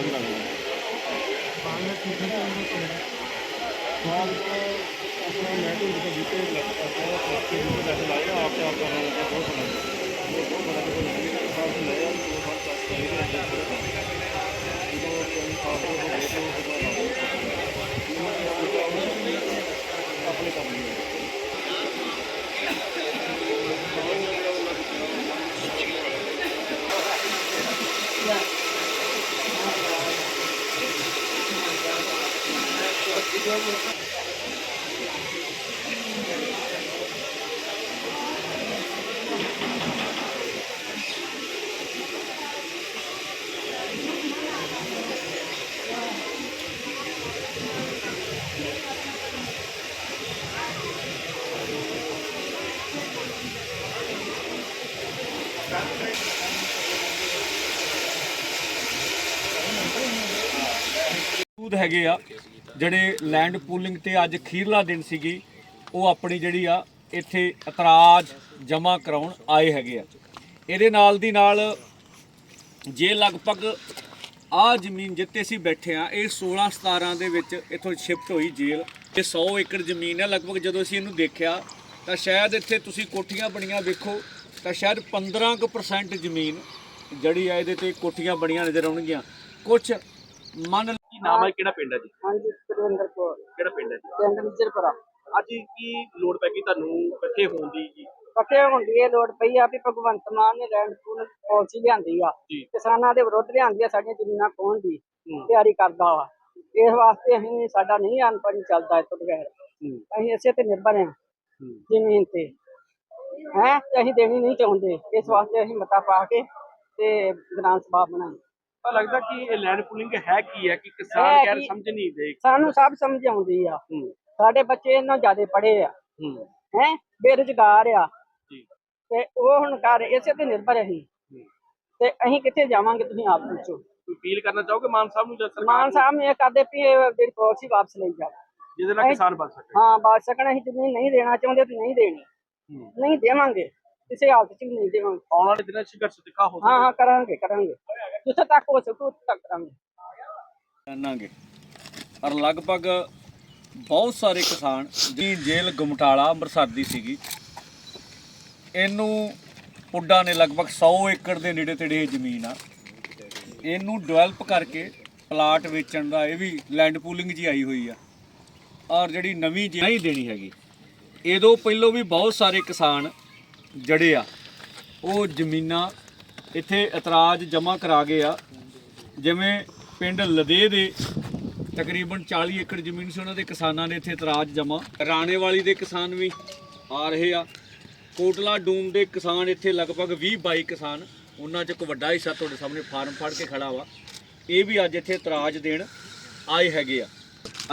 ਹੁਣ ਬਾਗ ਲੱਗਦਾ ਬਾਹਰ ਠੀਕ ਹੈ ਬਾਗ ਆਪਣਾ ਮੈਂ ਤੋਂ ਜਿੱਥੇ ਲੱਗਦਾ ਹੈ ਸਸਤੇ ਜਿੱਥੇ ਪੈਸੇ ਲਾਏ ਆਪ ਤੇ ਆਪ ਕਰਨਾ ਲੱਗਦਾ ਬਹੁਤ ਬੜਾ ਬਹੁਤ ਬੜਾ ਕੋਈ ਨਹੀਂ ਹੈ ਸਾਲ ਤੋਂ ਲਿਆ ਦੋ ਸਾਲ ਤੱਕ ਚਾਹੀਦੇ ਹੈ ਜਦੋਂ ਕੋਈ ਸਾਲ ਤੋਂ ਹੋ ਗਏ ਤੋਂ ਆਪਣੇ ਕੰਮ ਨਹੀਂ ਮੌਜੂਦ ਹੈਗੇ ਆ ਜਿਹੜੇ ਲੈਂਡ ਪੂਲਿੰਗ ਤੇ ਅੱਜ ਖੀਰਲਾ ਦਿਨ ਸੀਗੀ, ਉਹ ਆਪਣੀ ਜਿਹੜੀ ਆ, ਇੱਥੇ ਇਤਰਾਜ਼ ਜਮ੍ਹਾਂ ਕਰਾਉਣ ਆਏ ਹੈਗੇ ਆ। ਇਹਦੇ ਨਾਲ ਦੀ ਨਾਲ ਜੇ ਲਗਭਗ ਆ ਜ਼ਮੀਨ ਜਿੱਤੇ ਅਸੀਂ ਬੈਠੇ ਆ, ਇਹ 16 17 ਦੇ ਵਿੱਚ ਇੱਥੋਂ ਸ਼ਿਫਟ ਹੋਈ ਜੇਲ੍ਹ ਇਹ 100 ਏਕੜ ਜ਼ਮੀਨ ਹੈ ਲਗਭਗ ਜਦੋਂ ਅਸੀਂ ਇਹਨੂੰ ਦੇਖਿਆ, ਤਾਂ ਸ਼ਾਇਦ ਇੱਥੇ ਤੁਸੀਂ ਕੋਠੀਆਂ ਬਣੀਆਂ ਵੇਖੋ, ਤਾਂ ਸ਼ਾਇਦ 15% ਜ਼ਮੀਨ ਜਿਹੜੀ ਆ, ਇਹਦੇ ਤੇ ਕੋਠੀਆਂ ਬਣੀਆਂ ਨਜ਼ਰ ਆਉਣਗੀਆਂ। ਕੁਝ ਮੰਨ ਕੀ ਨਾਮ ਹੈ? ਕਿਹੜਾ ਪਿੰਡ ਹੈ ਜੀ? ਹਾਂਜੀ ਸੁਰਿੰਦਰ ਕਿਹੜਾ ਪਿੰਡ ਹੈ ਜੀ? ਪਿੰਡ ਵਿਜਰਪੁਰਾ। ਅੱਜ ਕੀ ਲੋੜ ਪੈ ਗਈ ਤੁਹਾਨੂੰ ਇਕੱਠੇ ਹੋਣ ਦੀ ਜੀ? ਇਕੱਠੇ ਹੁੰਦੀ ਹੈ ਲੋੜ ਪਈ ਆ ਵੀ ਭਗਵੰਤ ਮਾਨ ਨੇ ਲੈਂਡ ਪੂਲ ਪਾਲਿਸੀ ਲਿਆਂਦੀ ਆ। ਜੀ। ਕਿਸਾਨਾਂ ਦੇ ਵਿਰੁੱਧ ਲਿਆਂਦੀ ਆ ਸਾਡੀਆਂ ਜ਼ਮੀਨਾਂ ਖੋਹਣ ਦੀ। ਤਿਆਰੀ ਕਰਦਾ ਵਾ। ਇਸ ਵਾਸਤੇ ਅਸੀਂ ਸਾਡਾ ਨਹੀਂ ਅਨਪੜ੍ਹ ਚੱਲਦਾ ਇਸ ਤੋਂ ਬਗੈਰ। ਅਸੀਂ ਇਸੇ ਤੇ ਨਿਰਭਰ ਹਾਂ। ਜ਼ਮੀਨ ਤੇ। ਹੈ? ਅਸੀਂ ਦੇਣੀ ਨਹੀਂ ਚਾਹੁੰਦੇ। ਇਸ ਵਾਸਤੇ ਅਸੀਂ ਮਤਾ ਪਾ ਕੇ ਤੇ ਗ੍ਰਾਮ ਸਭਾ ਬਣਾਈ। ਤਾਂ ਲੱਗਦਾ ਕਿ ਇਹ ਲੈਂਡ ਪੂਲਿੰਗ ਹੈ ਕੀ ਹੈ ਕਿ ਕਿਸਾਨ ਕਹਿ ਸਮਝ ਨਹੀਂ ਦੇ ਸਾਨੂੰ ਸਭ ਸਮਝ ਆਉਂਦੀ ਆ। ਸਾਡੇ ਬੱਚੇ ਇਹਨਾਂ ਜ਼ਿਆਦਾ ਪੜ੍ਹੇ ਆ। ਹੈ। ਬੇਰੁਜ਼ਗਾਰ ਆ। ਜੀ। ਤੇ ਉਹ ਹੁਣ ਘਰ ਇਸੇ ਤੇ ਨਿਰਭਰ ਅਸੀਂ। ਤੇ ਅਸੀਂ ਕਿੱਥੇ ਜਾਵਾਂਗੇ ਤੁਸੀਂ ਆਪ ਪੁੱਛੋ। ਅਪੀਲ ਕਰਨਾ ਚਾਹੋਗੇ ਮਾਨ ਸਾਹਿਬ ਨੂੰ ਜਾਂ ਸਰਕਾਰ ਮਾਨ ਸਾਹਿਬ ਨੇ ਇਹ ਕਰਦੇ ਵੀ ਇਹ ਜਿਹੜੀ ਪਾਲਿਸੀ ਵਾਪਸ ਲਈ ਜਾਵੇ। ਜਿਹਦੇ ਨਾਲ ਕਿਸਾਨ ਬਚ ਸਕੇ। ਹਾਂ ਬਾਤ ਸਕਣ ਅਸੀਂ ਜ਼ਮੀਨ ਨਹੀਂ ਦੇਣਾ ਚਾਹੁੰਦੇ ਤੇ ਨਹੀਂ ਦੇਣੀ। ਨਹੀਂ ਦੇਵਾਂਗੇ। ਕਿਸੇ ਹਾਲਤ 'ਚ ਵੀ ਨਹੀਂ ਦੇਵਾਂਗੇ। ਆਉਣ ਵਾਲੇ ਦਿਨਾਂ 'ਚ ਸੰਘਰਸ਼ ਦਿਖਾ ਹੋ ਹਾਂ ਹਾਂ ਕਰਾਂਗੇ ਕਰਾਂਗੇ। ਜਿੱਥੇ ਤੱਕ ਹੋ ਸਕੂ ਉੱਥੇ ਤੱਕ ਕਰਾਂਗੇ। ਜਾਣਾਂਗੇ ਔਰ ਲਗਭਗ ਬਹੁਤ ਸਾਰੇ ਕਿਸਾਨ ਜੀ ਜੇਲ੍ਹ ਗੁਮਟਾਲਾ ਅੰਮ੍ਰਿਤਸਰ ਦੀ ਸੀਗੀ। ਇਹਨੂੰ ਪੁੱਡਾ ਨੇ ਲਗਭਗ 100 ਏਕੜ ਦੇ ਨੇੜੇ ਤੇੜੇ ਇਹ ਜ਼ਮੀਨ ਆ। ਇਹਨੂੰ ਡਿਵੈਲਪ ਕਰਕੇ ਪਲਾਟ ਵੇਚਣ ਦਾ ਇਹ ਵੀ ਲੈਂਡ ਪੂਲਿੰਗ ਜੀ ਆਈ ਹੋਈ ਆ। ਔਰ ਜਿਹੜੀ ਨਵੀਂ ਜੀ ਨਹੀਂ ਦੇਣੀ ਹੈਗੀ। ਇਹਦੋਂ ਪਹਿਲੋਂ ਵੀ ਬਹੁਤ ਸਾਰੇ ਕਿਸਾਨ ਜੜੇ ਆ, ਉਹ ਜ਼ਮੀਨਾਂ ਇੱਥੇ ਇਤਰਾਜ਼ ਜਮ੍ਹਾਂ ਕਰਾ ਗਏ ਆ। ਜਿਵੇਂ ਪਿੰਡ ਲਦੇ ਦੇ ਤਕਰੀਬਨ 40 ਏਕੜ ਜ਼ਮੀਨ ਸੀ, ਉਹਨਾਂ ਦੇ ਕਿਸਾਨਾਂ ਨੇ ਇੱਥੇ ਇਤਰਾਜ਼ ਜਮ੍ਹਾਂ। ਰਾਣੇ ਵਾਲੀ ਦੇ ਕਿਸਾਨ ਵੀ ਆ ਰਹੇ ਆ। ਕੋਟਲਾ ਡੂਮ ਦੇ ਕਿਸਾਨ ਇੱਥੇ ਲਗਭਗ 20 22 ਕਿਸਾਨ, ਉਹਨਾਂ 'ਚ ਇੱਕ ਵੱਡਾ ਹਿੱਸਾ ਤੁਹਾਡੇ ਸਾਹਮਣੇ ਫਾਰਮ ਫੜ ਕੇ ਖੜਾ ਵਾ। ਇਹ ਵੀ ਅੱਜ ਇੱਥੇ ਇਤਰਾਜ਼ ਦੇਣ ਆਏ ਹੈਗੇ ਆ।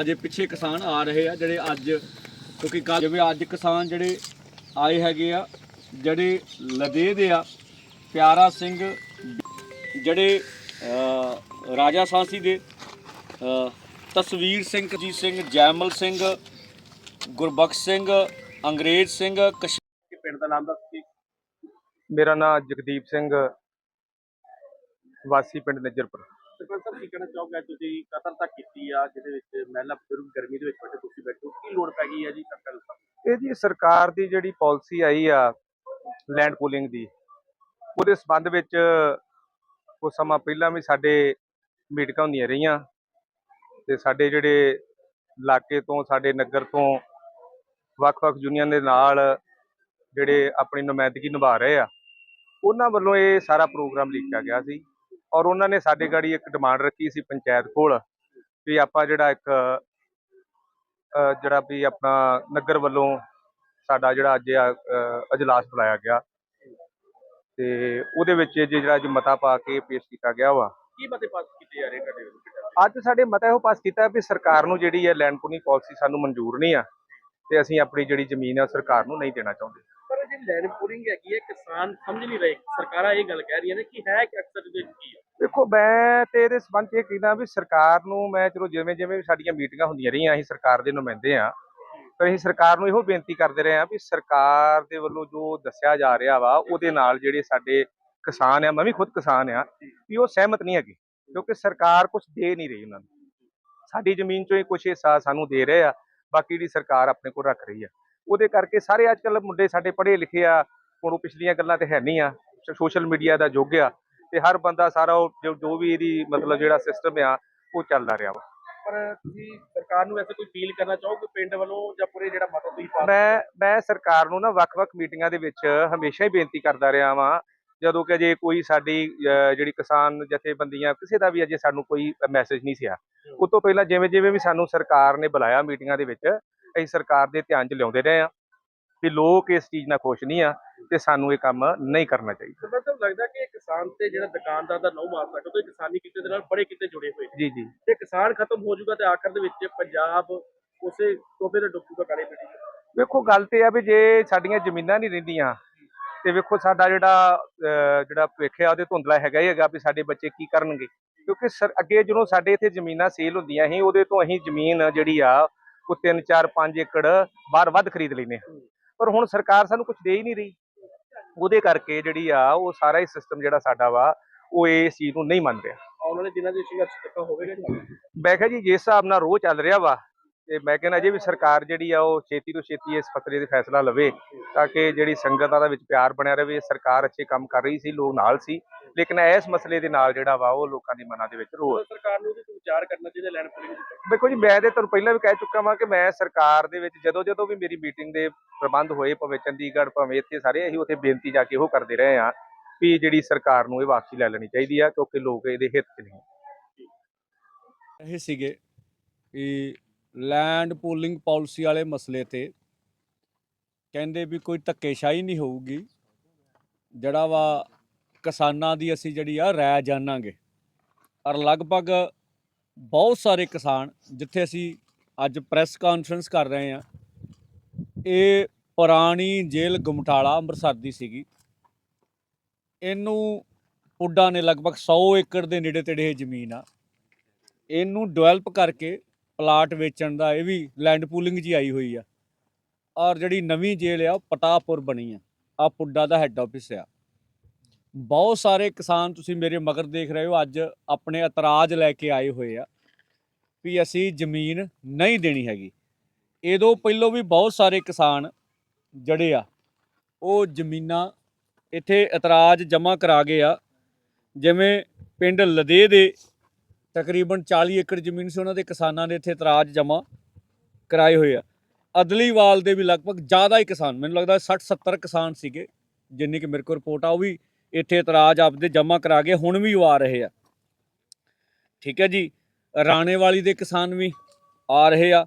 ਅਜੇ ਪਿੱਛੇ ਕਿਸਾਨ ਆ ਰਹੇ ਆ, ਜਿਹੜੇ ਅੱਜ ਕਿਉਂਕਿ ਕੱਲ੍ਹ ਜਿਵੇਂ ਅੱਜ ਕਿਸਾਨ ਜਿਹੜੇ ਆਏ ਹੈਗੇ ਆ ਜਿਹੜੇ ਲਦੇ ਦੇ ਆ ਪਿਆਰਾ ਸਿੰਘ ਜਿਹੜੇ ਰਾਜਾ ਸਾਂਸੀ ਦੇ ਤਸਵੀਰ ਸਿੰਘ ਜੀ ਸਿੰਘ ਜੈਮਲ ਸਿੰਘ ਗੁਰਬਖਸ਼ ਸਿੰਘ ਅੰਗਰੇਜ਼ ਸਿੰਘ ਕਸ਼ ਪਿੰਡ ਦਾ ਨਾਮ ਦੱਸ ਕੇ ਮੇਰਾ ਨਾਮ ਜਗਦੀਪ ਸਿੰਘ ਵਾਸੀ ਪਿੰਡ ਨਜਰਪੁਰ। ਸਰਪੰਚ ਸਾਹਿਬ ਕੀ ਕਹਿਣਾ ਚਾਹੋਗੇ? ਤੁਸੀਂ ਕਤਰ ਤੱਕ ਕੀਤੀ ਆ ਜਿਹਦੇ ਵਿੱਚ ਮਹਿਲਾ ਬਜ਼ੁਰਗ ਗਰਮੀ ਦੇ ਵਿੱਚ ਬੈਠੇ ਤੁਸੀਂ ਬੈਠੋ ਕੀ ਲੋੜ ਪੈ ਗਈ ਹੈ ਜੀ ਨੂੰ ਇਹ ਜੀ ਸਰਕਾਰ ਦੀ ਜਿਹੜੀ ਪਾਲਿਸੀ ਆਈ ਆ ਲੈਂਡ ਪੂਲਿੰਗ ਦੀ। ਉਹਦੇ ਸਬੰਧ ਵਿੱਚ ਕੁਝ ਸਮਾਂ ਪਹਿਲਾਂ ਵੀ ਸਾਡੇ ਮੀਟਿੰਗਾਂ ਹੁੰਦੀਆਂ ਰਹੀਆਂ ਤੇ ਸਾਡੇ ਜਿਹੜੇ ਇਲਾਕੇ ਤੋਂ, ਸਾਡੇ ਨਗਰ ਤੋਂ ਵੱਖ-ਵੱਖ ਯੂਨੀਅਨ ਦੇ ਨਾਲ ਜਿਹੜੇ ਆਪਣੀ ਨੁਮਾਇੰਦਗੀ ਨਿਭਾ ਰਹੇ ਆ, ਉਹਨਾਂ ਵੱਲੋਂ ਇਹ ਸਾਰਾ ਪ੍ਰੋਗਰਾਮ ਲਿਖਿਆ ਗਿਆ ਸੀ ਔਰ ਉਹਨਾਂ ਨੇ ਸਾਡੇ ਗਾੜੀ ਇੱਕ ਡਿਮਾਂਡ ਰੱਖੀ ਸੀ ਪੰਚਾਇਤ ਕੋਲ ਵੀ ਆਪਾਂ ਜਿਹੜਾ ਇੱਕ ਜਿਹੜਾ ਵੀ ਆਪਣਾ ਨਗਰ ਵੱਲੋਂ ਸਾਡਾ ਜਿਹੜਾ ਅੱਜ ਅਜਲਾਸ ਬੁਲਾਇਆ ਗਿਆ। ਤੇ ਉਹਦੇ ਵਿੱਚ ਇਹ ਜਿਹੜਾ ਅੱਜ ਮਤਾ ਪਾ ਕੇ ਪੇਸ਼ ਕੀਤਾ ਗਿਆ ਵਾ। ਕੀ ਮਤੇ ਪਾਸ ਕੀਤੇ ਜਾ ਰਹੇ ਤੁਹਾਡੇ ਅੱਜ ਸਾਡੇ ਮਤਾ ਇਹੋ ਪਾਸ ਕੀਤਾ ਵੀ ਸਰਕਾਰ ਨੂੰ ਜਿਹੜੀ ਹੈ ਲੈਂਡ ਪੂਲਿੰਗ ਪਾਲਿਸੀ ਸਾਨੂੰ ਮਨਜ਼ੂਰ ਨਹੀਂ ਆ ਤੇ ਅਸੀਂ ਆਪਣੀ ਜਿਹੜੀ ਜ਼ਮੀਨ ਆ ਸਰਕਾਰ ਨੂੰ ਨਹੀਂ ਦੇਣਾ ਚਾਹੁੰਦੇ। ਪਰ ਜੇ ਜਿਹੜੀ ਲੈਂਡ ਪੂਲਿੰਗ ਹੈਗੀ ਹੈ ਕਿਸਾਨ ਸਮਝ ਨਹੀਂ ਰਹੇ। ਸਰਕਾਰਾਂ ਇਹ ਗੱਲ ਕਹਿ ਰਹੀਆਂ ਨੇ ਕਿ ਹੈ ਕਿ ਅਕਸਰ ਵਿੱਚ ਕੀ ਹੈ ਦੇਖੋ ਮੈਂ ਤੇ ਇਹਦੇ ਸੰਬੰਧ ਇਹ ਕਹਿੰਦਾ ਵੀ ਸਰਕਾਰ ਨੂੰ ਮੈਂ ਚਲੋ ਜਿਵੇਂ ਜਿਵੇਂ ਸਾਡੀਆਂ ਮੀਟਿੰਗਾਂ ਹੁੰਦੀਆਂ ਰਹੀਆਂ ਅਸੀਂ ਸਰਕਾਰ ਦੇ ਨੁਮਾਇੰਦੇ ਆ ਪਰ ਅਸੀਂ ਸਰਕਾਰ ਨੂੰ ਇਹੋ ਬੇਨਤੀ ਕਰਦੇ ਰਹੇ ਹਾਂ ਵੀ ਸਰਕਾਰ ਦੇ ਵੱਲੋਂ ਜੋ ਦੱਸਿਆ ਜਾ ਰਿਹਾ ਵਾ, ਉਹਦੇ ਨਾਲ ਜਿਹੜੇ ਸਾਡੇ ਕਿਸਾਨ ਆ, ਮੈਂ ਵੀ ਖੁਦ ਕਿਸਾਨ ਆ, ਵੀ ਉਹ ਸਹਿਮਤ ਨਹੀਂ ਹੈਗੇ, ਕਿਉਂਕਿ ਸਰਕਾਰ ਕੁਝ ਦੇ ਨਹੀਂ ਰਹੀ ਉਹਨਾਂ ਨੂੰ। ਸਾਡੀ ਜ਼ਮੀਨ ਚੋਂ ਹੀ ਕੁਝ ਹਿੱਸਾ ਸਾਨੂੰ ਦੇ ਰਹੇ ਆ, ਬਾਕੀ ਜਿਹੜੀ ਸਰਕਾਰ ਆਪਣੇ ਕੋਲ ਰੱਖ ਰਹੀ ਆ। ਉਹਦੇ ਕਰਕੇ ਸਾਰੇ ਅੱਜ ਕੱਲ੍ਹ ਮੁੰਡੇ ਸਾਡੇ ਪੜ੍ਹੇ ਲਿਖੇ ਆ, ਹੁਣ ਉਹ ਪਿਛਲੀਆਂ ਗੱਲਾਂ ਤੇ ਹੈ ਨਹੀਂ ਆ ਸੋਸ਼ਲ ਮੀਡੀਆ ਦਾ ਯੁੱਗ ਆ, ਤੇ ਹਰ ਬੰਦਾ ਸਾਰਾ ਉਹ, ਜੋ ਵੀ ਇਹਦੀ ਮਤਲਬ ਜਿਹੜਾ ਸਿਸਟਮ ਆ, ਉਹ ਚੱਲਦਾ ਰਿਹਾ ਵਾ। ਪਰ ਤੁਸੀਂ ਸਰਕਾਰ ਨੂੰ ਐਸੇ ਕੋਈ ਫੀਲ ਕਰਨਾ ਚਾਹੋਗੇ ਪਿੰਡ ਵੱਲੋਂ ਜਾਂ ਪੂਰੇ ਜਿਹੜਾ ਮਤਾ ਤੁਸੀਂ ਪਾਸ ਮੈਂ ਮੈਂ ਸਰਕਾਰ ਨੂੰ ਨਾ ਵੱਖ-ਵੱਖ ਮੀਟਿੰਗਾਂ ਦੇ ਵਿੱਚ ਹਮੇਸ਼ਾ ਹੀ ਬੇਨਤੀ ਕਰਦਾ ਰਿਹਾ ਵਾਂ ਜਦੋਂ ਕਿ ਅਜੇ ਕੋਈ ਸਾਡੀ ਜਿਹੜੀ ਕਿਸਾਨ ਜਥੇਬੰਦੀਆਂ ਕਿਸੇ ਦਾ ਵੀ ਅਜੇ ਸਾਨੂੰ ਕੋਈ ਮੈਸੇਜ ਨਹੀਂ ਸੀਆ। ਉਸ ਤੋਂ ਪਹਿਲਾਂ ਜਿਵੇਂ ਜਿਵੇਂ ਵੀ ਸਾਨੂੰ ਸਰਕਾਰ ਨੇ ਬੁਲਾਇਆ ਮੀਟਿੰਗਾਂ ਦੇ ਵਿੱਚ ਅਸੀਂ ਸਰਕਾਰ ਦੇ ਧਿਆਨ 'ਚ ਲਿਆਉਂਦੇ ਰਹੇ ਆ। ਵੀ ਲੋਕ ਇਸ ਚੀਜ਼ ਨਾਲ ਖੁਸ਼ ਨਹੀਂ ਆ ਤੇ ਸਾਨੂੰ ਇਹ ਕੰਮ ਨਹੀਂ ਕਰਨਾ ਚਾਹੀਦਾ। ਸਰਪੰਚ ਸਾਹਿਬ ਲੱਗਦਾ ਕਿ ਕਿਸਾਨ ਤੇ ਜਿਹੜਾ ਦੁਕਾਨਦਾਰ ਦਾ ਨਹੁੰ ਮਾਰ ਸਕਦਾ ਕਿਉਂਕਿ ਕਿਸਾਨੀ ਕਿਤੇ ਦੇ ਨਾਲ ਬੜੇ ਕਿਤੇ ਜੁੜੇ ਹੋਏ। ਨੇ ਜੀ ਜੀ। ਜੇ ਕਿਸਾਨ ਖਤਮ ਹੋ ਜਾਊਗਾ ਤੇ ਆਖਰ ਦੇ ਵਿੱਚ ਪੰਜਾਬ ਉਸੇ ਟੋਬੇ ਤੇ ਡੁੱਬੂਗਾ ਕਾਲੇ ਮਿੱਟੀ 'ਚ। ਵੇਖੋ ਗੱਲ ਤੇ ਆ ਵੀ ਜੇ ਸਾਡੀਆਂ ਜ਼ਮੀਨਾਂ ਨਹੀਂ ਰਹਿੰਦੀਆਂ ਤੇ ਵੇਖੋ ਸਾਡਾ ਜਿਹੜਾ ਜਿਹੜਾ ਭਵਿੱਖ ਆ ਉਹਦੇ ਧੁੰਦਲਾ ਹੈਗਾ ਹੀ ਹੈਗਾ ਵੀ ਸਾਡੇ ਬੱਚੇ ਕੀ ਕਰਨਗੇ। ਕਿਉਂਕਿ ਅੱਗੇ ਜਦੋਂ ਸਾਡੇ ਇੱਥੇ ਜ਼ਮੀਨਾਂ ਸੇਲ ਹੁੰਦੀਆਂ ਸੀ ਉਹਦੇ ਤੋਂ ਅਸੀਂ ਜ਼ਮੀਨ ਜਿਹੜੀ ਆ ਉਹ 3 4 5 ਏਕੜ ਬਾਹਰ ਵੱਧ ਖਰੀਦ ਲੈਨੇ ਪਰ ਹੁਣ ਸਰਕਾਰ ਸਾਨੂੰ ਕੁਝ ਦੇ ਹੀ ਨਹੀਂ ਰਹੀ। ਉਹਦੇ ਕਰਕੇ ਜਿਹੜੀ ਆ ਉਹ ਸਾਰਾ ਹੀ ਸਿਸਟਮ ਜਿਹੜਾ ਸਾਡਾ ਵਾ ਉਹ ਇਸ ਚੀਜ਼ ਨੂੰ ਨਹੀਂ ਮੰਨ ਰਿਹਾ। ਆਉਣ ਵਾਲੇ ਦਿਨਾਂ 'ਚ ਸੰਘਰਸ਼ ਤੱਕ ਹੋਵੇਗਾ ਜੀ? ਮੈਂ ਕਿਹਾ ਜੀ ਜਿਸ ਹਿਸਾਬ ਨਾਲ ਰੋਹ ਚੱਲ ਰਿਹਾ ਵਾ ਤੇ ਮੈਂ ਕਹਿੰਦਾ ਜੇ ਵੀ ਸਰਕਾਰ ਜਿਹੜੀ ਆ ਉਹ ਛੇਤੀ ਤੋਂ ਛੇਤੀ ਇਸ ਫਤਰੇ ਦੇ ਫੈਸਲਾ ਲਵੇ ਤਾਂ ਕਿ ਜਿਹੜੀ ਸੰਗਤਾਂ ਦਾ ਵਿੱਚ ਪਿਆਰ ਬਣਿਆ ਰਹੇ ਸਰਕਾਰ ਅੱਛੇ ਕੰਮ ਕਰ ਰਹੀ ਸੀ ਲੋਕ ਨਾਲ ਸੀ। ਲੇਕਿਨ ਇਸ ਮਸਲੇ ਦੇ ਨਾਲ ਜਿਹੜਾ ਵਾ ਉਹ ਲੋਕਾਂ ਦੇ ਮਨਾਂ ਦੇ ਵਿੱਚ ਰੋਹ ਹੈ। ਸਰਕਾਰ ਨੂੰ ਤੇ ਵਿਚਾਰ ਕਰਨਾ ਚਾਹੀਦਾ ਲੈਂਡ ਪੂਲਿੰਗ ਦੇ ਦੇਖੋ ਜੀ ਮੈਂ ਤੇ ਤੁਹਾਨੂੰ ਪਹਿਲਾਂ ਵੀ ਕਹਿ ਚੁੱਕਾ ਵਾਂ ਕਿ ਮੈਂ ਸਰਕਾਰ ਦੇ ਵਿੱਚ ਜਦੋਂ ਜਦੋਂ ਵੀ ਮੇਰੀ ਮੀਟਿੰਗ ਦੇ ਪ੍ਰਬੰਧ ਹੋਏ ਭਾਵੇਂ ਚੰਡੀਗੜ੍ਹ ਭਾਵੇਂ ਇੱਥੇ ਸਾਰੇ ਅਸੀਂ ਉੱਥੇ ਬੇਨਤੀ ਜਾ ਕੇ ਇਹੋ ਕਰਦੇ ਰਹੇ ਆ ਵੀ ਜਿਹੜੀ ਸਰਕਾਰ ਨੂੰ ਇਹ ਵਾਪਸੀ ਲੈ ਲੈਣੀ ਚਾਹੀਦੀ ਆ ਕਿਉਂਕਿ ਲੋਕ ਇਹਦੇ ਹਿੱਤ 'ਚ ਨਹੀਂ ਇਹ ਸੀਗੇ ਕਿ ਲੈਂਡ ਪੂਲਿੰਗ ਪਾਲਿਸੀ ਵਾਲੇ ਮਸਲੇ ਤੇ ਕਹਿੰਦੇ ਵੀ ਕੋਈ ਧੱਕੇਸ਼ਾਹੀ ਨਹੀਂ ਹੋਊਗੀ। ਜਿਹੜਾ ਵਾ ਕਿਸਾਨਾਂ ਦੀ ਅਸੀਂ ਜਿਹੜੀ ਆ ਰਾਇ ਜਾਣਾਂਗੇ। ਔਰ ਲਗਭਗ ਬਹੁਤ ਸਾਰੇ ਕਿਸਾਨ ਜਿੱਥੇ ਅਸੀਂ ਅੱਜ ਪ੍ਰੈਸ ਕਾਨਫਰੰਸ ਕਰ ਰਹੇ ਆ ਇਹ ਪੁਰਾਣੀ ਜੇਲ੍ਹ ਗੁਮਟਾਲਾ ਅੰਮ੍ਰਿਤਸਰ ਦੀ ਸੀਗੀ। ਇਹਨੂੰ ਪੁੱਡਾ ਨੇ ਲਗਭਗ 100 ਏਕੜ ਦੇ ਨੇੜੇ ਤੇੜੇ ਇਹ ਜ਼ਮੀਨ ਆ। ਇਹਨੂੰ ਡਿਵੈਲਪ ਕਰਕੇ ਪਲਾਟ ਵੇਚਣ ਦਾ ਇਹ ਵੀ ਲੈਂਡ ਪੂਲਿੰਗ ਜੀ ਆਈ ਹੋਈ ਆ। ਔਰ ਜਿਹੜੀ ਨਵੀਂ ਜੇਲ੍ਹ ਆ, ਉਹ ਪਟਾਪੁਰ ਬਣੀ ਆ। ਆ ਪੁੱਡਾ ਦਾ ਹੈੱਡ ਆਫਿਸ ਆ। ਬਹੁਤ ਸਾਰੇ ਕਿਸਾਨ ਤੁਸੀਂ ਮੇਰੇ ਮਗਰ ਦੇਖ ਰਹੇ ਹੋ, ਅੱਜ ਆਪਣੇ ਇਤਰਾਜ਼ ਲੈ ਕੇ ਆਏ ਹੋਏ ਆ ਵੀ ਅਸੀਂ ਜ਼ਮੀਨ ਨਹੀਂ ਦੇਣੀ ਹੈਗੀ। ਇਹਦੋਂ ਪਹਿਲਾਂ ਵੀ ਬਹੁਤ ਸਾਰੇ ਕਿਸਾਨ ਜਿਹੜੇ ਆ, ਉਹ ਜ਼ਮੀਨਾਂ ਇੱਥੇ ਇਤਰਾਜ਼ ਜਮ੍ਹਾਂ ਕਰਾ ਗਏ ਆ। ਜਿਵੇਂ ਪਿੰਡ ਲਦੇ ਦੇ ਤਕਰੀਬਨ 40 ਏਕੜ ਜ਼ਮੀਨ ਸੀ, ਉਹਨਾਂ ਦੇ ਕਿਸਾਨਾਂ ਨੇ ਇੱਥੇ ਇਤਰਾਜ਼ ਜਮ੍ਹਾਂ ਕਰਾਏ ਹੋਏ ਆ। ਅਦਲੀਵਾਲ ਦੇ ਵੀ ਲਗਭਗ ਜ਼ਿਆਦਾ ਹੀ ਕਿਸਾਨ, ਮੈਨੂੰ ਲੱਗਦਾ 60 70 ਕਿਸਾਨ ਸੀਗੇ, ਜਿੰਨੀ ਕਿ ਮੇਰੇ ਕੋਲ ਰਿਪੋਰਟ ਆ, ਉਹ ਵੀ ਇੱਥੇ ਇਤਰਾਜ਼ ਆਪਦੇ ਜਮ੍ਹਾਂ ਕਰਾ ਕੇ ਹੁਣ ਵੀ ਉਹ ਆ ਰਹੇ ਆ। ਠੀਕ ਹੈ ਜੀ ਰਾਣੇਵਾਲੀ ਦੇ ਕਿਸਾਨ ਵੀ ਆ ਰਹੇ ਆ।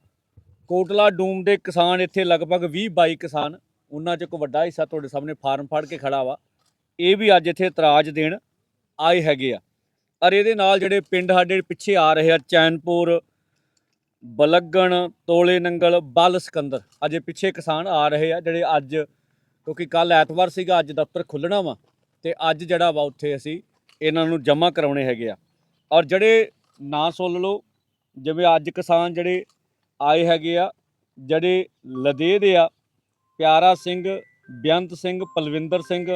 ਕੋਟਲਾ ਡੂਮ ਦੇ ਕਿਸਾਨ ਇੱਥੇ ਲਗਭਗ 20 22 ਕਿਸਾਨ, ਉਹਨਾਂ 'ਚ ਇੱਕ ਵੱਡਾ ਹਿੱਸਾ ਤੁਹਾਡੇ ਸਾਹਮਣੇ ਫਾਰਮ ਫੜ ਕੇ ਖੜਾ ਵਾ। ਇਹ ਵੀ ਅੱਜ ਇੱਥੇ ਇਤਰਾਜ਼ ਦੇਣ ਆਏ ਹੈਗੇ ਆ। ਔਰ ਇਹਦੇ ਨਾਲ ਜਿਹੜੇ ਪਿੰਡ ਸਾਡੇ ਪਿੱਛੇ ਆ ਰਹੇ ਆ, ਚੈਨਪੁਰ, ਬਲੱਗਣ, ਤੋਲੇ ਨੰਗਲ, ਬਲ ਸਿਕੰਦਰ, ਅਜੇ ਪਿੱਛੇ ਕਿਸਾਨ ਆ ਰਹੇ ਆ, ਜਿਹੜੇ ਅੱਜ, ਕਿਉਂਕਿ ਕੱਲ ਐਤਵਾਰ ਸੀਗਾ, ਅੱਜ ਦਫ਼ਤਰ ਖੁੱਲਣਾ ਵਾ। ਤੇ ਅੱਜ ਜਿਹੜਾ ਵਾ ਉੱਥੇ ਅਸੀਂ ਇਹਨਾਂ ਨੂੰ ਜਮ੍ਹਾਂ ਕਰਾਉਣੇ ਹੈਗੇ ਆ। ਔਰ ਜਿਹੜੇ ਨਾ ਸੁਣ ਲਓ, ਜਿਵੇਂ ਅੱਜ ਕਿਸਾਨ ਜਿਹੜੇ ਆਏ ਹੈਗੇ ਆ, ਜਿਹੜੇ ਲਦੇ ਦੇ ਆ, ਪਿਆਰਾ ਸਿੰਘ, ਬੇਅੰਤ ਸਿੰਘ, ਪਲਵਿੰਦਰ ਸਿੰਘ,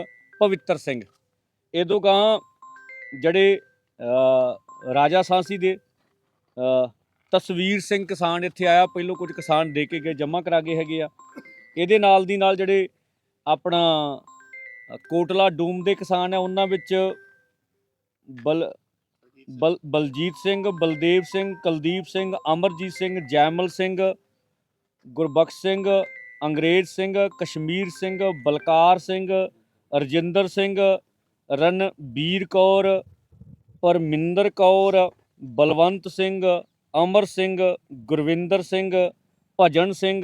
ਪਵਿੱਤਰ ਸਿੰਘ। ਇਹਦੋਂ ਗਾਂ ਜਿਹੜੇ ਰਾਜਾ ਸਾਂਸੀ ਦੇ ਤਸਵੀਰ ਸਿੰਘ ਕਿਸਾਨ ਇੱਥੇ ਆਇਆ, ਪਹਿਲੋਂ ਕੁਝ ਕਿਸਾਨ ਦੇ ਕੇ ਗਏ, ਜਮ੍ਹਾਂ ਕਰਾ ਗਏ ਹੈਗੇ ਆ। ਇਹਦੇ ਨਾਲ ਦੀ ਨਾਲ ਜਿਹੜੇ ਆਪਣਾ ਕੋਟਲਾ ਡੂਮ ਦੇ ਕਿਸਾਨ ਹੈ, ਉਹਨਾਂ ਵਿੱਚ ਬਲ ਬਲ, ਬਲਜੀਤ ਸਿੰਘ, ਬਲਦੇਵ ਸਿੰਘ, ਕੁਲਦੀਪ ਸਿੰਘ, ਅਮਰਜੀਤ ਸਿੰਘ, ਜੈਮਲ ਸਿੰਘ, ਗੁਰਬਖਸ਼ ਸਿੰਘ, ਅੰਗਰੇਜ਼ ਸਿੰਘ, ਕਸ਼ਮੀਰ ਸਿੰਘ, ਬਲਕਾਰ ਸਿੰਘ, ਰਜਿੰਦਰ ਸਿੰਘ, ਰਣਬੀਰ ਕੌਰ, ਪਰਮਿੰਦਰ ਕੌਰ, ਬਲਵੰਤ ਸਿੰਘ, ਅਮਰ ਸਿੰਘ, ਗੁਰਵਿੰਦਰ ਸਿੰਘ, ਭਜਨ ਸਿੰਘ,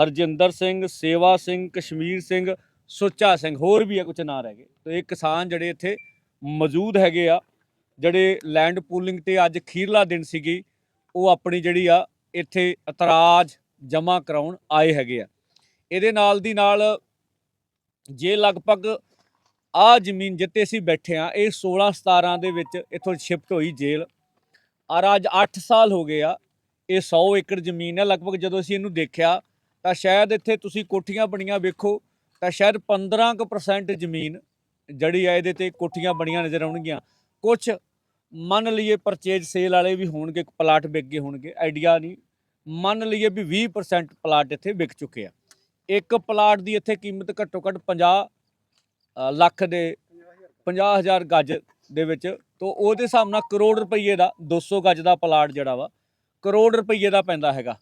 ਹਰਜਿੰਦਰ ਸਿੰਘ, ਸੇਵਾ ਸਿੰਘ, ਕਸ਼ਮੀਰ ਸਿੰਘ ਸੁੱਚਾ ਸਿੰਘ, ਹੋਰ ਵੀ ਆ ਕੁਝ ਨਾਂ ਰਹਿ ਗਏ। ਤੇ ਇਹ ਕਿਸਾਨ ਜਿਹੜੇ ਇੱਥੇ ਮੌਜੂਦ ਹੈਗੇ ਆ, ਜਿਹੜੇ ਲੈਂਡ ਪੂਲਿੰਗ ਤੇ ਅੱਜ ਖੀਰਲਾ ਦਿਨ ਸੀਗੀ, ਉਹ ਆਪਣੀ ਜਿਹੜੀ ਆ ਇੱਥੇ ਇਤਰਾਜ਼ ਜਮ੍ਹਾਂ ਕਰਾਉਣ ਆਏ ਹੈਗੇ ਆ। ਇਹਦੇ ਨਾਲ ਦੀ ਨਾਲ ਜੇ ਲਗਭਗ ਆ ਜ਼ਮੀਨ ਜਿੱਤੇ ਅਸੀਂ ਬੈਠੇ ਆ, ਇਹ 16 17 ਦੇ ਵਿੱਚ ਇੱਥੋਂ ਸ਼ਿਫਟ ਹੋਈ ਜੇਲ੍ਹ। ਔਰ ਅੱਜ 8 ਸਾਲ ਹੋ ਗਏ ਆ, ਇਹ 100 ਏਕੜ ਜ਼ਮੀਨ ਹੈ ਲਗਭਗ ਜਦੋਂ ਅਸੀਂ ਇਹਨੂੰ ਦੇਖਿਆ, ਤਾਂ ਸ਼ਾਇਦ ਇੱਥੇ ਤੁਸੀਂ ਕੋਠੀਆਂ ਬਣੀਆਂ ਵੇਖੋ ਤਾਂ ਸ਼ਾਇਦ 15% ਕੁ percent ਜ਼ਮੀਨ ਜਿਹੜੀ ਆ ਇਹਦੇ ਤੇ ਕੋਠੀਆਂ ਬਣੀਆਂ ਨਜ਼ਰ ਆਉਣਗੀਆਂ। ਕੁਝ ਮੰਨ ਲਈਏ ਪਰਚੇਜ ਸੇਲ ਵਾਲੇ ਵੀ ਹੋਣਗੇ ਪਲਾਟ ਵਿਕ ਗਏ ਹੋਣਗੇ ਆਈਡੀਆ ਨਹੀਂ। ਮੰਨ ਲਈਏ ਵੀ 20% ਪਲਾਟ ਇੱਥੇ ਵਿਕ ਚੁੱਕੇ ਆ। ਇੱਕ ਪਲਾਟ ਦੀ ਇੱਥੇ ਕੀਮਤ ਘੱਟੋ ਘੱਟ 50 ਲੱਖ ਦੇ 50000 ਗੱਜ ਦੇ ਵਿੱਚ। ਤੋਂ ਉਹਦੇ ਹਿਸਾਬ ਨਾਲ ਕਰੋੜ ਰੁਪਏ ਦਾ 200 ਗੱਜ ਦਾ ਪਲਾਟ ਜਿਹੜਾ ਵਾ, ਕਰੋੜ ਰੁਪਏ ਦਾ ਪੈਂਦਾ ਹੈਗਾ।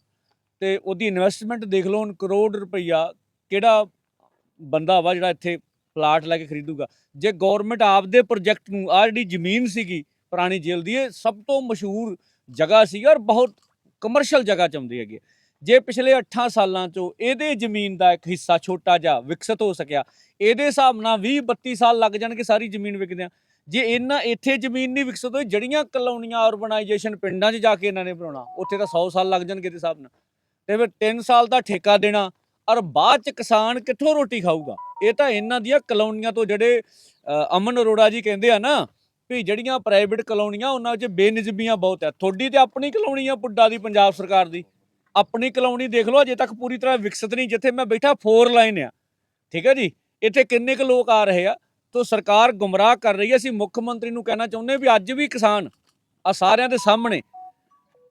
ਤੇ ਉਹਦੀ ਇਨਵੈਸਟਮੈਂਟ ਦੇਖ ਲਓ, ਹੁਣ ਕਰੋੜ ਰੁਪਈਆ ਕਿਹੜਾ ਬੰਦਾ ਵਾ ਜਿਹੜਾ ਇੱਥੇ ਪਲਾਟ ਲੈ ਕੇ ਖਰੀਦੂਗਾ। ਜੇ ਗਵਰਨਮੈਂਟ ਆਪਦੇ ਪ੍ਰੋਜੈਕਟ ਨੂੰ ਆ ਜਿਹੜੀ ਜ਼ਮੀਨ ਸੀਗੀ ਪੁਰਾਣੀ ਜੇਲ੍ਹ ਦੀ, ਇਹ ਸਭ ਤੋਂ ਮਸ਼ਹੂਰ ਜਗ੍ਹਾ ਸੀ ਔਰ ਬਹੁਤ ਕਮਰਸ਼ੀਅਲ ਜਗ੍ਹਾ ਚ ਆਉਂਦੀ ਹੈਗੀ ਹੈ। ਜੇ ਪਿਛਲੇ 8 ਸਾਲਾਂ ਚੋਂ ਇਹਦੇ ਜ਼ਮੀਨ ਦਾ ਇੱਕ ਹਿੱਸਾ ਛੋਟਾ ਜਿਹਾ ਵਿਕਸਿਤ ਹੋ ਸਕਿਆ, ਇਹਦੇ ਹਿਸਾਬ ਨਾਲ 20 32 ਸਾਲ ਲੱਗ ਜਾਣਗੇ ਸਾਰੀ ਜ਼ਮੀਨ ਵਿਕਦਿਆਂ। ਜੇ ਇਹਨਾਂ ਇੱਥੇ ਜ਼ਮੀਨ ਨਹੀਂ ਵਿਕਸਿਤ ਹੋਈ, ਜਿਹੜੀਆਂ ਕਲੋਨੀਆਂ ਆਰਬਨਾਈਜੇਸ਼ਨ ਪਿੰਡਾਂ 'ਚ ਜਾ ਕੇ ਇਹਨਾਂ ਨੇ ਬਣਾਉਣਾ, ਉੱਥੇ ਤਾਂ 100 ਸਾਲ ਲੱਗ ਜਾਣਗੇ ਦੇ ਹਿਸਾਬ ਨਾਲ। ਤੇ ਫਿਰ 3 ਸਾਲ ਦਾ ਠੇਕਾ ਦੇਣਾ ਔਰ ਬਾਅਦ 'ਚ ਕਿਸਾਨ ਕਿੱਥੋਂ ਰੋਟੀ ਖਾਊਗਾ? ਇਹ ਤਾਂ ਇਹਨਾਂ ਦੀਆਂ ਕਲੋਨੀਆਂ ਤੋਂ ਜਿਹੜੇ ਅਮਨ ਅਰੋੜਾ ਜੀ ਕਹਿੰਦੇ ਆ ਨਾ, ਵੀ ਜਿਹੜੀਆਂ ਪ੍ਰਾਈਵੇਟ ਕਲੋਨੀਆਂ, ਉਹਨਾਂ 'ਚ ਬੇਨਿਸਬੀਆਂ ਬਹੁਤ ਹੈ ਤੁਹਾਡੀ ਤੇ ਆਪਣੀ ਕਲੋਨੀ ਆ ਪੁੱਡਾ ਦੀ, ਪੰਜਾਬ ਸਰਕਾਰ ਦੀ। ਆਪਣੀ ਕਲੋਨੀ ਦੇਖ ਲਓ, ਅਜੇ ਤੱਕ ਪੂਰੀ ਤਰ੍ਹਾਂ ਵਿਕਸਿਤ ਨਹੀਂ, ਜਿੱਥੇ ਮੈਂ ਬੈਠਾ ਫੋਰ ਲਾਈਨ ਆ। ਠੀਕ ਹੈ ਜੀ? ਇੱਥੇ ਕਿੰਨੇ ਕੁ ਲੋਕ ਆ ਰਹੇ ਆ? ਤੋ ਸਰਕਾਰ ਗੁੰਮਰਾਹ ਕਰ ਰਹੀ ਹੈ ਅਸੀਂ ਮੁੱਖ ਮੰਤਰੀ ਨੂੰ ਕਹਿਣਾ ਚਾਹੁੰਦੇ ਵੀ ਅੱਜ ਵੀ ਕਿਸਾਨ ਆ ਸਾਰਿਆਂ ਦੇ ਸਾਹਮਣੇ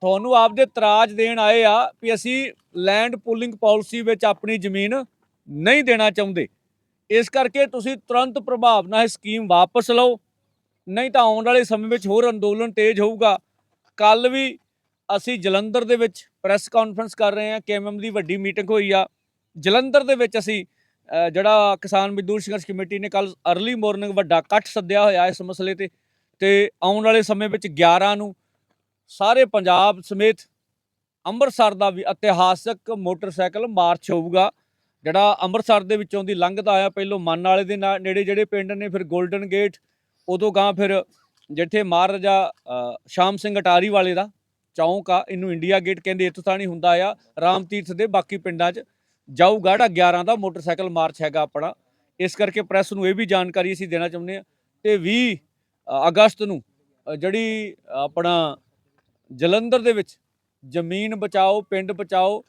ਤੁਹਾਨੂੰ ਆਪਦੇ ਤਰਾਜ ਦੇਣ ਆਏ ਆ ਵੀ ਅਸੀਂ ਲੈਂਡ ਪੂਲਿੰਗ ਪਾਲਿਸੀ ਵਿੱਚ ਆਪਣੀ ਜ਼ਮੀਨ ਨਹੀਂ ਦੇਣਾ ਚਾਹੁੰਦੇ। ਇਸ ਕਰਕੇ ਤੁਸੀਂ ਤੁਰੰਤ ਪ੍ਰਭਾਵ ਨਾਲ ਇਹ ਸਕੀਮ ਵਾਪਸ ਲਓ, ਨਹੀਂ ਤਾਂ ਆਉਣ ਵਾਲੇ ਸਮੇਂ ਵਿੱਚ ਹੋਰ ਅੰਦੋਲਨ ਤੇਜ਼ ਹੋਊਗਾ। ਕੱਲ ਵੀ ਅਸੀਂ ਜਲੰਧਰ ਦੇ ਵਿੱਚ ਪ੍ਰੈਸ ਕਾਨਫਰੰਸ ਕਰ ਰਹੇ ਹਾਂ ਕੇਐਮਐਮ ਦੀ ਵੱਡੀ ਮੀਟਿੰਗ ਹੋਈ ਆ। ਜਲੰਧਰ ਦੇ ਵਿੱਚ ਅਸੀਂ ਜਿਹੜਾ ਕਿਸਾਨ ਮਜ਼ਦੂਰ ਸੰਘਰਸ਼ ਕਮੇਟੀ ਨੇ ਕੱਲ अर्ਲੀ ਮਾਰਨਿੰਗ ਵੱਡਾ ਇਕੱਠ ਸੱਦਿਆ ਹੋਇਆ ਇਸ ਮਸਲੇ ਤੇ ਤੇ ਆਉਣ ਵਾਲੇ ਸਮੇਂ ਵਿੱਚ 11 ਨੂੰ ਸਾਰੇ ਪੰਜਾਬ ਸਮੇਤ ਅੰਮ੍ਰਿਤਸਰ ਦਾ ਵੀ ਇਤਿਹਾਸਕ ਮੋਟਰਸਾਈਕਲ ਮਾਰਚ ਹੋਊਗਾ। ਜਿਹੜਾ ਅੰਮ੍ਰਿਤਸਰ ਦੇ ਵਿੱਚੋਂ ਦੀ ਲੰਘਦਾ ਆਇਆ ਪਹਿਲੋਂ ਮਨ ਵਾਲੇ ਦੇ ਨਾਲ ਨੇੜੇ ਜਿਹੜੇ ਪਿੰਡ ਨੇ ਫਿਰ 골ਡਨ ਗੇਟ ਉਦੋਂ ਗਾਂ ਫਿਰ ਜਿੱਥੇ ਮਹਾਰਾਜਾ ਸ਼ਾਮ ਸਿੰਘ ਅਟਾਰੀ ਵਾਲੇ ਦਾ ਚੌਂਕ ਆ, ਇਹਨੂੰ ਇੰਡੀਆ ਗੇਟ ਕਹਿੰਦੇ, ਇੱਥੋਂ ਤਾਂ ਨਹੀਂ ਹੁੰਦਾ ਆ ਰਾਮ ਤੀਰਥ ਦੇ ਬਾਕੀ ਪਿੰਡਾਂ 'ਚ ਜਾਊਗਾ। ਜਿਹੜਾ 11 ਦਾ ਮੋਟਰਸਾਈਕਲ ਮਾਰਚ ਹੈਗਾ ਆਪਣਾ, ਇਸ ਕਰਕੇ ਪ੍ਰੈਸ ਨੂੰ ਇਹ ਵੀ ਜਾਣਕਾਰੀ ਅਸੀਂ ਦੇਣਾ ਚਾਹੁੰਦੇ ਹਾਂ। ਤੇ 20 ਅਗਸਤ ਨੂੰ ਜਿਹੜੀ ਆਪਣਾ ਜਲੰਧਰ ਦੇ ਵਿੱਚ ਜ਼ਮੀਨ ਬਚਾਓ ਪਿੰਡ ਬਚਾਓ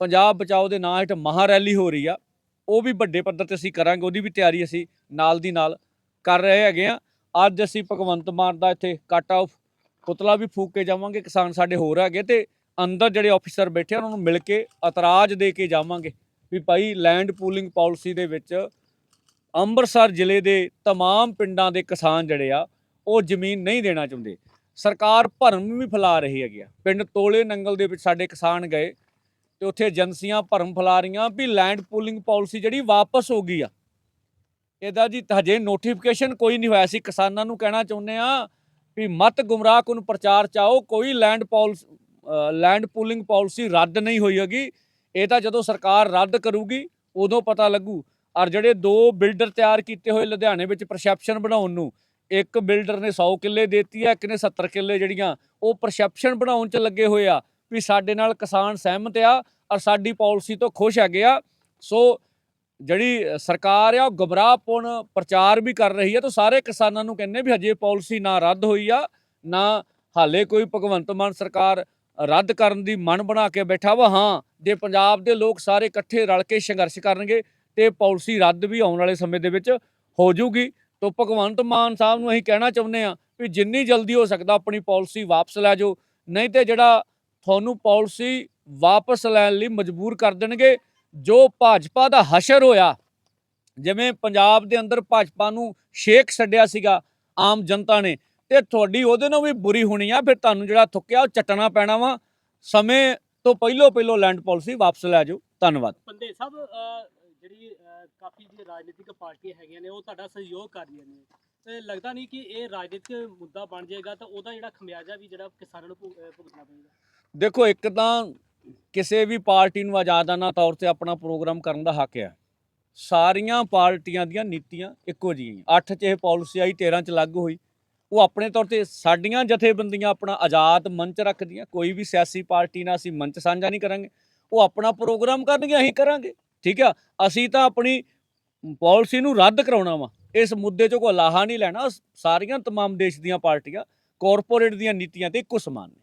ਪੰਜਾਬ ਬਚਾਓ ਦੇ ਨਾਂ ਹੇਠ ਮਹਾ ਰੈਲੀ ਹੋ ਰਹੀ ਆ ਉਹ ਵੀ ਵੱਡੇ ਪੱਧਰ ਤੇ ਅਸੀਂ ਕਰਾਂਗੇ ਉਹਦੀ ਵੀ ਤਿਆਰੀ ਅਸੀਂ ਨਾਲ ਦੀ ਨਾਲ ਕਰ ਰਹੇ ਹੈਗੇ ਆ ਅੱਜ ਅਸੀਂ ਭਗਵੰਤ ਮਾਨ ਦਾ ਇੱਥੇ ਕੱਟ ਆਫ ਪੁਤਲਾ ਵੀ ਫੂਕ ਕੇ ਜਾਵਾਂਗੇ ਕਿਸਾਨ ਸਾਡੇ ਹੋਰ ਹੈਗੇ ਤੇ ਅੰਦਰ ਜਿਹੜੇ ਆਫੀਸਰ ਬੈਠੇ ਆ ਉਹਨਾਂ ਨੂੰ ਮਿਲ ਕੇ ਇਤਰਾਜ਼ ਦੇ ਕੇ ਜਾਵਾਂਗੇ ਵੀ ਭਾਈ ਲੈਂਡ ਪੂਲਿੰਗ ਪਾਲਿਸੀ ਦੇ ਵਿੱਚ ਅੰਮ੍ਰਿਤਸਰ ਜ਼ਿਲ੍ਹੇ ਦੇ तमाम ਪਿੰਡਾਂ ਦੇ ਕਿਸਾਨ ਜਿਹੜੇ ਆ ਉਹ ਜ਼ਮੀਨ ਨਹੀਂ ਦੇਣਾ ਚਾਹੁੰਦੇ ਸਰਕਾਰ ਭਰਮ ਵੀ ਫੈਲਾ ਰਹੀ ਹੈਗੀ ਆ। ਪਿੰਡ ਤੋਲੇ ਨੰਗਲ ਦੇ ਵਿੱਚ ਸਾਡੇ ਕਿਸਾਨ ਗਏ ਤੇ ਉੱਥੇ ਏਜੰਸੀਆਂ ਭਰਮ ਫੈਲਾ ਰਹੀਆਂ ਵੀ ਲੈਂਡ ਪੂਲਿੰਗ ਪਾਲਿਸੀ ਜਿਹੜੀ ਵਾਪਸ ਹੋ ਗਈ ਆ। ਇਹਦਾ ਜੀ ਹਜੇ ਨੋਟੀਫਿਕੇਸ਼ਨ ਕੋਈ ਨਹੀਂ ਹੋਇਆ। ਸੀ ਕਿਸਾਨਾਂ ਨੂੰ ਕਹਿਣਾ ਚਾਹੁੰਦੇ ਆ ਵੀ ਮਤ ਗੁੰਮਰਾਹ ਕੁਨ ਪ੍ਰਚਾਰ ਚਾਓ ਕੋਈ ਲੈਂਡ ਪਾਲਿਸ ਲੈਂਡ ਪੂਲਿੰਗ ਪਾਲਿਸੀ ਰੱਦ ਨਹੀਂ ਹੋਈ ਹੈਗੀ। ਇਹ ਤਾਂ ਜਦੋਂ ਸਰਕਾਰ ਰੱਦ ਕਰੂਗੀ, ਉਦੋਂ ਪਤਾ ਲੱਗੂ। ਔਰ ਜਿਹੜੇ ਦੋ ਬਿਲਡਰ ਤਿਆਰ ਕੀਤੇ ਹੋਏ ਲੁਧਿਆਣੇ ਵਿੱਚ ਪਰਸੈਪਸ਼ਨ ਬਣਾਉਣ ਨੂੰ ਇੱਕ ਬਿਲਡਰ ਨੇ 100 ਕਿੱਲੇ ਦੇਤੀ ਆ, ਇੱਕ ਨੇ 70 ਕਿੱਲੇ ਜਿਹੜੀਆਂ, ਉਹ ਪਰਸੈਪਸ਼ਨ ਬਣਾਉਣ 'ਚ ਲੱਗੇ ਹੋਏ ਆ ਵੀ ਸਾਡੇ ਨਾਲ ਕਿਸਾਨ ਸਹਿਮਤ ਆ ਔਰ ਸਾਡੀ ਪਾਲਿਸੀ ਤੋਂ ਖੁਸ਼ ਹੈਗੇ ਆ। ਸੋ ਜਿਹੜੀ ਸਰਕਾਰ ਆ, ਉਹ ਗੁੰਮਰਾਹਪੂਰਨ ਪ੍ਰਚਾਰ ਵੀ ਕਰ ਰਹੀ ਆ ਤਾਂ ਸਾਰੇ ਕਿਸਾਨਾਂ ਨੂੰ ਕਹਿੰਦੇ ਵੀ ਹਜੇ ਪਾਲਿਸੀ ਨਾ ਰੱਦ ਹੋਈ ਆ, ਨਾ ਹਾਲੇ ਕੋਈ ਭਗਵੰਤ ਮਾਨ ਸਰਕਾਰ ਰੱਦ ਕਰਨ ਦੀ ਮਨ ਬਣਾ ਕੇ ਬੈਠਾ ਵਾ। ਹਾਂ, ਜੇ ਪੰਜਾਬ ਦੇ ਲੋਕ ਸਾਰੇ ਇਕੱਠੇ ਰਲ ਕੇ ਸੰਘਰਸ਼ ਕਰਨਗੇ ਤੇ ਪਾਲਿਸੀ ਰੱਦ ਵੀ ਆਉਣ ਵਾਲੇ ਸਮੇਂ ਦੇ ਵਿੱਚ ਹੋ ਜਾਊਗੀ। ਤੋਂ ਭਗਵੰਤ ਮਾਨ ਸਾਹਿਬ ਨੂੰ ਅਸੀਂ ਕਹਿਣਾ ਚਾਹੁੰਦੇ ਆ ਵੀ ਜਿੰਨੀ ਜਲਦੀ ਹੋ ਸਕਦਾ ਆਪਣੀ ਪਾਲਿਸੀ ਵਾਪਸ ਲੈ ਜਾਓ, ਨਹੀਂ ਤੇ ਜਿਹੜਾ ਤੁਹਾਨੂੰ ਪਾਲਿਸੀ ਵਾਪਸ ਲੈਣ ਲਈ ਮਜਬੂਰ ਕਰ ਦੇਣਗੇ, ਜੋ ਭਾਜਪਾ ਦਾ ਹਸ਼ਰ ਹੋਇਆ, ਜਿਵੇਂ ਪੰਜਾਬ ਦੇ ਅੰਦਰ ਭਾਜਪਾ ਨੂੰ ਸ਼ੇਕ ਛੱਡਿਆ ਸੀਗਾ ਆਮ ਜਨਤਾ ਨੇ, ਤੇ ਤੁਹਾਡੀ ਉਹਦੇ ਨਾਲ ਵੀ ਬੁਰੀ ਹੋਣੀ ਆ, ਫਿਰ ਤੁਹਾਨੂੰ ਜਿਹੜਾ ਥੁੱਕਿਆ ਉਹ ਚੱਟਣਾ ਪੈਣਾ ਵਾ, ਸਮੇਂ ਤੋਂ ਪਹਿਲੋਂ ਪਹਿਲੋਂ ਲੈਂਡ ਪਾਲਿਸੀ ਵਾਪਸ ਲੈ ਜਾਓ, ਧੰਨਵਾਦ। ਬੰਦੇ ਸਾਹਿਬ ਜਿਹੜੀ ਕਾਫੀ ਜਿਹੜੀ ਰਾਜਨੀਤਿਕ ਪਾਰਟੀਆਂ ਹੈਗੀਆਂ ਨੇ ਉਹ ਤੁਹਾਡਾ ਸਹਿਯੋਗ ਕਰ ਰਹੀਆਂ ਨੇ। ਤੇ ਲੱਗਦਾ ਨਹੀਂ ਕਿ ਇਹ ਰਾਜਨੀਤਿਕ ਮੁੱਦਾ ਬਣ ਜਾਏਗਾ ਤਾਂ ਉਹਦਾ ਜਿਹੜਾ ਖਮਿਆਜਾ ਵੀ ਜਿਹੜਾ ਕਿਸਾਨਾਂ ਨੂੰ ਭੁ- ਅਹ, ਭੁਗਤਣਾ ਪਏਗਾ। ਦੇਖੋ ਇੱਕ ਤਾਂ ਕਿਸੇ ਵੀ ਪਾਰਟੀ ਨੂੰ ਆਜ਼ਾਦਾਨਾ ਤੌਰ ਤੇ ਆਪਣਾ ਪ੍ਰੋਗਰਾਮ ਕਰਨ ਦਾ ਹੱਕ ਹੈ ਸਾਰੀਆਂ ਪਾਰਟੀਆਂ ਦੀਆਂ ਨੀਤੀਆਂ ਇੱਕੋ ਜਿਹੀਆਂ। 8 ਚ ਇਹ ਪਾਲਿਸੀ ਆਈ 13 ਚ ਲਾਗੂ ਹੋਈ। ਉਹ ਆਪਣੇ ਤੌਰ ਤੇ ਸਾਡੀਆਂ ਜਥੇਬੰਦੀਆਂ ਆਪਣਾ ਆਜ਼ਾਦ ਮੰਚ ਰੱਖਦੀਆਂ। ਕੋਈ ਵੀ ਸਿਆਸੀ ਪਾਰਟੀ ਨਾਲ ਅਸੀਂ ਮੰਚ ਸਾਂਝਾ ਨਹੀਂ ਕਰਾਂਗੇ। ਉਹ ਆਪਣਾ ਪ੍ਰੋਗਰਾਮ ਕਰਨਗੇ ਅਸੀਂ ਕਰਾਂਗੇ। ਠੀਕ ਆ? ਅਸੀਂ ਤਾਂ ਆਪਣੀ ਪਾਲਿਸੀ ਨੂੰ ਰੱਦ ਕਰਾਉਣਾ ਵਾ। ਇਸ ਮੁੱਦੇ 'ਚੋਂ ਕੋਈ ਲਾਹਾ ਨਹੀਂ ਲੈਣਾ। ਸਾਰੀਆਂ ਤਮਾਮ ਦੇਸ਼ ਦੀਆਂ ਪਾਰਟੀਆਂ ਕਾਰਪੋਰੇਟ ਦੀਆਂ ਨੀਤੀਆਂ ਤੇ ਇੱਕੋ ਸਮਾਨ ਨੇ।